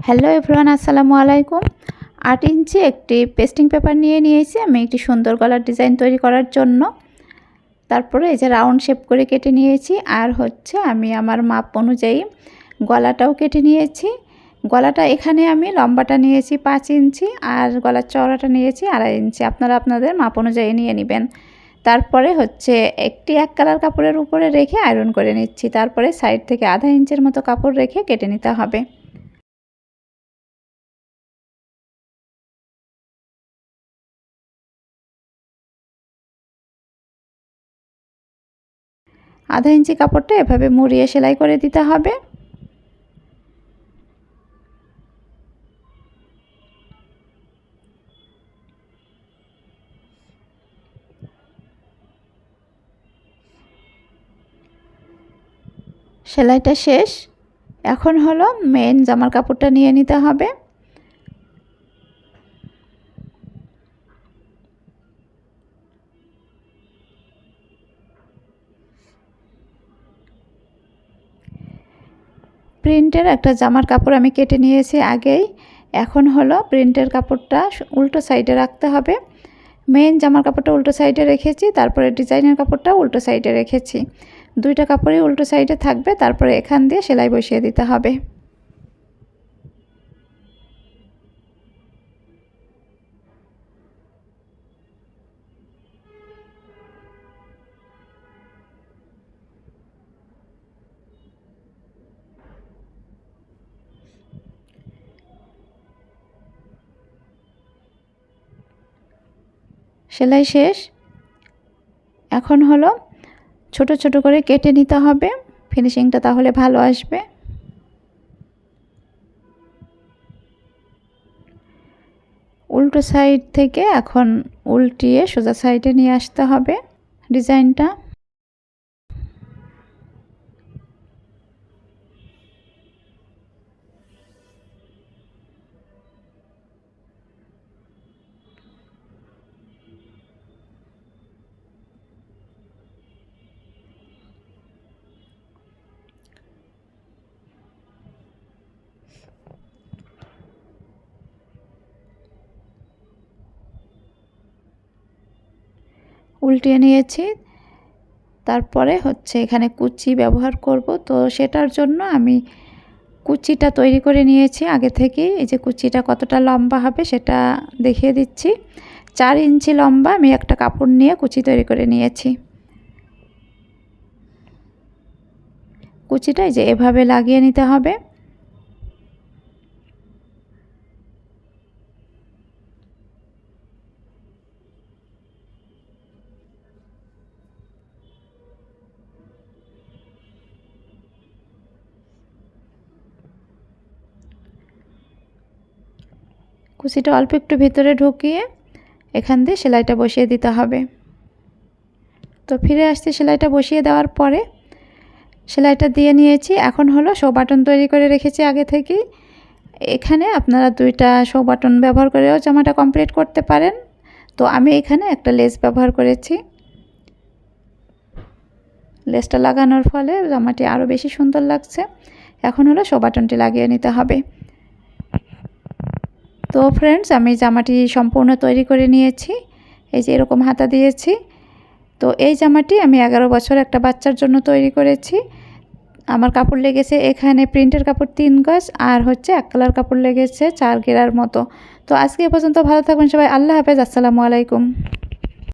Hello everyone আসসালামু আলাইকুম আট ইঞ্চি একটি পেস্টিং পেপার নিয়ে নিয়েছি। আমি একটি সুন্দর গলার ডিজাইন তৈরি করার জন্য। তারপরে এই যে রাউন্ড শেপ করে কেটে নিয়েছি। আর হচ্ছে আমি আমার মাপ অনুযায়ী গলাটাও কেটে নিয়েছি। গলাটা এখানে আমি লম্বাটা নিয়েছি পাঁচ ইঞ্চি আর গলার চওড়াটা নিয়েছি আড়াই ইঞ্চি। আপনারা আপনাদের মাপ অনুযায়ী নিয়ে নেবেন। তারপরে হচ্ছে একটি এক কালার কাপড়ের উপরে রেখে আয়রন করে নিচ্ছি। তারপরে সাইড থেকে আধা ইঞ্চের মতো কাপড় রেখে কেটে নিতে হবে। আধা ইঞ্চি কাপড়টা এভাবে মুড়িয়ে সেলাই করে দিতে হবে। সেলাইটা শেষ। এখন হলো মেন জামার কাপড়টা নিয়ে নিতে হবে। প্রিন্টের একটা জামার কাপড় আমি কেটে নিয়েছি আগেই। এখন হলো প্রিন্টের কাপড়টা উল্টো সাইডে রাখতে হবে। মেন জামার কাপড়টা উল্টো সাইডে রেখেছি, তারপরে ডিজাইনের কাপড়টা উল্টো সাইডে রেখেছি। দুইটা কাপড়ই উল্টো সাইডে থাকবে, তারপরে এখান দিয়ে সেলাই বসিয়ে দিতে হবে। সেলাই শেষ। এখন হলো ছোট ছোট করে কেটে নিতে হবে। ফিনিশিংটা তাহলে ভালো আসবে। উল্টো সাইড থেকে এখন উল্টিয়ে সোজা সাইডে নিয়ে আসতে হবে। ডিজাইনটা উল্টিয়ে নিয়েছি। তারপরে হচ্ছে এখানে কুচি ব্যবহার করব। তো সেটার জন্য আমি কুচিটা তৈরি করে নিয়েছি। আগে থেকে এই যে কুচিটা কতটা লম্বা হবে সেটা দেখিয়ে দিচ্ছি। চার ইঞ্চি লম্বা আমি একটা কাপড় নিয়ে কুচি তৈরি করে নিয়েছি। কুচিটা এই যে এভাবে লাগিয়ে নিতে হবে। কুচিটা অল্প একটু ভিতরে ঢুকিয়ে এখান দিয়ে সেলাইটা বসিয়ে দিতে হবে। তো ফিরে আসতে সেলাইটা বসিয়ে দেওয়ার পরে সেলাইটা দিয়ে নিয়েছি। এখন হলো শো বাটন তৈরি করে রেখেছি আগে থেকেই। এখানে আপনারা দুইটা শো বাটন ব্যবহার করেও জামাটা কমপ্লিট করতে পারেন। তো আমি এখানে একটা লেস ব্যবহার করেছি। লেসটা লাগানোর ফলে জামাটি আরও বেশি সুন্দর লাগছে। এখন হলো শো বাটনটি লাগিয়ে নিতে হবে। তো ফ্রেন্ডস আমি জামাটি সম্পূর্ণ তৈরি করে নিয়েছি। এই যে এরকম হাতা দিয়েছি। তো এই জামাটি আমি এগারো বছর একটা বাচ্চার জন্য তৈরি করেছি। আমার কাপড় লেগেছে এখানে প্রিন্টের কাপড় তিন গজ আর হচ্ছে এক কালার কাপড় লেগেছে চার গেরার মতো। তো আজকে এ পর্যন্ত ভালো থাকবেন সবাই। আল্লাহ হাফেজ। আসসালামু আলাইকুম।